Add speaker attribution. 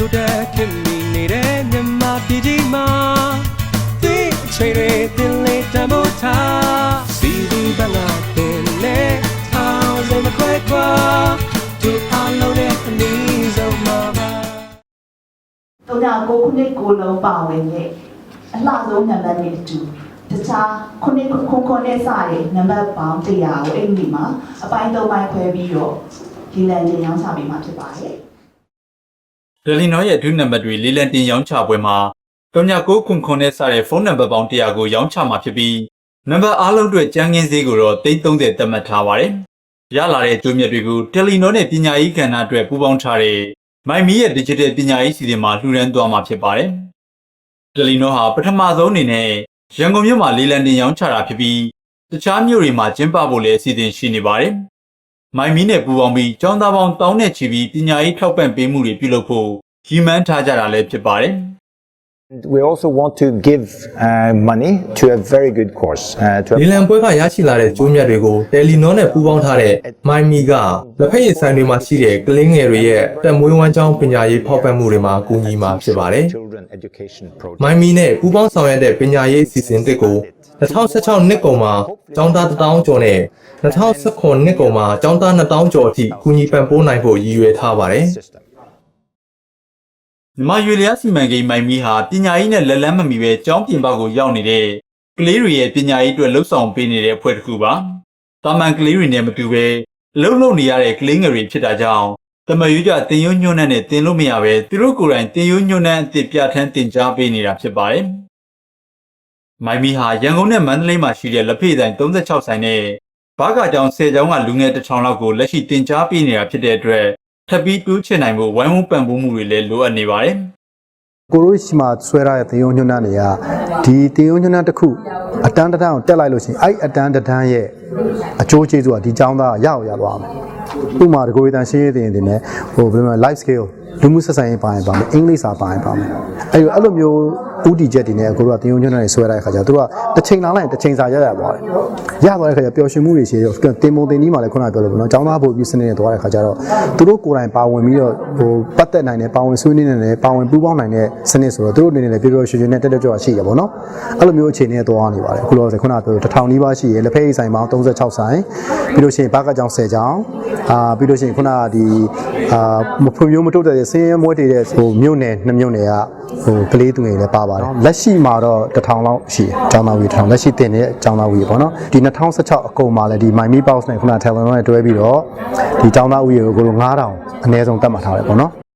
Speaker 1: ဆိုတဲ့ခင်မီနေတဲ့မြန်မာပြည်ကြီးမှာဒီအချိန်တွေတင်လေးတမို့ထားစီဒီဘန်လာတင်နေထောင်စမခွဲခွာသူအလုံးနဲ့အနည်းဆုံးမှာပါ
Speaker 2: တုံးညာကိုခုနှစ်ကိုလုံးပါဝင်ရဲ့အလှဆုံးနံပါတ်နဲ့အတူတခြားခုနှစ်ခုခုနဲ့စတဲ့နံပါတ်ပေါင်း100ကိုအဲ့ဒီမှာအပိုင်း၃ပိုင်းခွဲပြီးတော့ဒီလန်တင်ရောင်းချပေးမှာဖြစ်ပါတယ်
Speaker 3: တယ်လီနော်ရဲ့ဒုနံပါတ်တွေလေးလံတင်ရောင်းချပွဲမှာ39ခွန်ခွန်နဲ့စတဲ့ဖုန်းနံပါတ်ပေါင်း100ကိုရောင်းချမှာဖြစ်ပြီးနံပါတ်အားလုံးအတွက်ကြမ်းကင်းစည်းကိုတော့330သတ်မှတ်ထားပါတယ်။ရလာတဲ့ကျိုးမြတ်တွေကိုတယ်လီနော်နဲ့ပညာရေးကဏ္ဍအတွက်ပူးပေါင်းထားတဲ့မိုင်မီရဲ့ digital ပညာရေးစီစဉ်မှာလှူဒန်းသွားမှာဖြစ်ပါတယ်။တယ်လီနော်ဟာပထမဆုံးအနေနဲ့ရန်ကုန်မြို့မှာလေးလံတင်ရောင်းချတာဖြစ်ပြီးတခြားမြို့တွေမှာကျင်းပဖို့လည်းအစီအစဉ်ရှိနေပါတယ်။ မိုင်မီနဲ့ပူပေါင်းပြီးចောင်းသားပေါင်းတောင်းနဲ့ချီပြီးပညာရေးထောက်ပံ့ပေးမှုတွေပြုလုပ်ဖို့ရည်မှန်းထားကြတာလည်းဖြစ်ပါတယ်
Speaker 4: We also want to give uh, money to a very good cause. Uh, to a
Speaker 5: လီလံပွဲကရရှိလာတဲ့ကျိုးမြတ်တွေကိုတယ်လီနောနဲ့ပူးပေါင်းထားတဲ့မိုင်မီကလက်ဖက်ရည်ဆိုင်တွေမှာရှိတဲ့ကလေးငယ်တွေရဲ့တက်မွေးဝမ်းကြောင်းပညာရေးဖောက်ပံ့မှုတွေမှာကူညီမှာဖြစ်ပါတယ်
Speaker 4: children education project.
Speaker 5: မိုင်မီနဲ့ပူးပေါင်းဆောင်ရွက်တဲ့ပညာရေးအစီအစဉ်တစ်ကို 2016နှစ်ကုန်မှာကျောင်းသား1000ကျော်နဲ့2019နှစ်ကုန်မှာကျောင်းသား2000ကျော်အထိကူညီပံ့ပိုးနိုင်ဖို့ရည်ရွယ်ထားပါတယ်
Speaker 4: system.
Speaker 3: မြမရွေလျားစီမံကိန်းမိုင်မီဟာပညာရေးနဲ့လက်လန်းမမီပဲကျောင်းပြင်ပကိုရောက်နေတဲ့ကလေးတွေရဲ့ပညာရေးအတွက်လှုပ်ဆောင်ပေးနေတဲ့အဖွဲ့တစ်ခုပါတာမန်ကလေးတွေနဲ့မတူပဲအလုံးလုံးနေရတဲ့ကလေးငယ်တွေဖြစ်တာကြောင့်တမရွေးကြတင်ရွညွန့်နဲ့တင်လို့မရပဲသူတို့ကိုယ်တိုင်တင်ရွညွန့်နဲ့အစ်စ်ပြဋ္ဌာန်းတင် जा ပေးနေတာဖြစ်ပါတယ် မိုင်မီဟာရန်ကုန်နဲ့မန္တလေးမှာရှိတဲ့လက်ဖေးဆိုင်36ဆိုင်နဲ့ဘားကာကျောင်း10ကျောင်းကလူငယ်တစ်ထောင်လောက်ကိုလက်ရှိတင် जा ပေးနေတာဖြစ်တဲ့အတွက်ထပ်ပြီးတိုးချင်နိုင်ဖို့ဝိုင်းဝန်းပံ့ပိုးမှုတွေလည်းလိုအပ်နေပါတယ်
Speaker 6: ကိုရိုရှိမှာဆွဲရတဲ့တင်ယုံညွန်းနှန်းတွေကဒီတင်ယုံညွန်းနှန်းတစ်ခုအတန်းတစ်တန်းကိုတက်လိုက်လို့ရှိရင်အဲ့အတန်းတစ်တန်းရဲ့အကျိုးကျေးဇူးကဒီចောင်းသားကရအောင်ရသွားမယ်ဥပမာတကိုယ်တန်ရှင်းရည်တင်တင်နဲ့ဟိုဘယ်လိုလဲ life skill လူမှုဆက်ဆံရေးပါရင်ပါမယ်အင်္ဂလိပ်စာပါရင်ပါမယ်အဲ့လိုအဲ့လိုမျိုး ဥတီချက်တွေနဲ့ကိုတို့ကတင်ယုံညွန်းနှန်းတွေဆွဲတဲ့အခါကျတော့သူတို့ကတစ်ချိန်လာလိုက်တစ်ချိန်စာရရသွားတယ်ရသွားတဲ့အခါကျပျော်ရွှင်မှုတွေရှိတော့တင်မုံတင်ကြီးမှလည်းခုနကပြောလို့ပေါ့နော်ចောင်းသားဖို့ပြီးစနစ်နဲ့သွားတဲ့အခါကျတော့သူတို့ကိုယ်တိုင်ပါဝင်ပြီးတော့ဟိုပတ်သက်နိုင်တဲ့ပါဝင်ဆွေးနွေးနိုင်တဲ့ပါဝင်ပူးပေါင်းနိုင်တဲ့စနစ်ဆိုတော့သူတို့အနေနဲ့လည်းပျော်ပျော်ရွှင်ရွှင်နဲ့တက်တက်ကြွရှိရပါတော့အဲ့လိုမျိုးအခြေအနေနဲ့သွားနေပါတယ်အခုလောဆယ်ခုနကပြောလို့တစ်ထောင်နီးပါးရှိရလက်ဖက်ရည်ဆိုင်ပေါင်း36ဆိုင်ပြီးလို့ရှိရင်ဘာကကြောင်10ကြောင်အာပြီးလို့ရှိရင်ခုနကဒီအာမဖွံ့ဖြိုးမတိုးတက်တဲ့ဆင်းရဲမွဲတေတဲ့ဟိုမြို့နယ်နှစ်မြို့နယ်က ဟိုကလေးသူငယ်တွေလည်းပါပါတယ်လက်ရှိမှာတော့တစ်ထောင်လောက်ရှိတယ်ကျောင်းသားဝီတစ်ထောင်လက်ရှိတင်တဲ့ကျောင်းသားဝီပေါ့နော်ဒီ2016အကုန်မှာလည်းဒီ My Me Box နဲ့ခုန Talent နဲ့တွဲပြီးတော့ဒီကျောင်းသားဝီကိုကိုလို9000အနည်းဆုံးတတ်မှတ်ထားတယ်ပေါ့နော်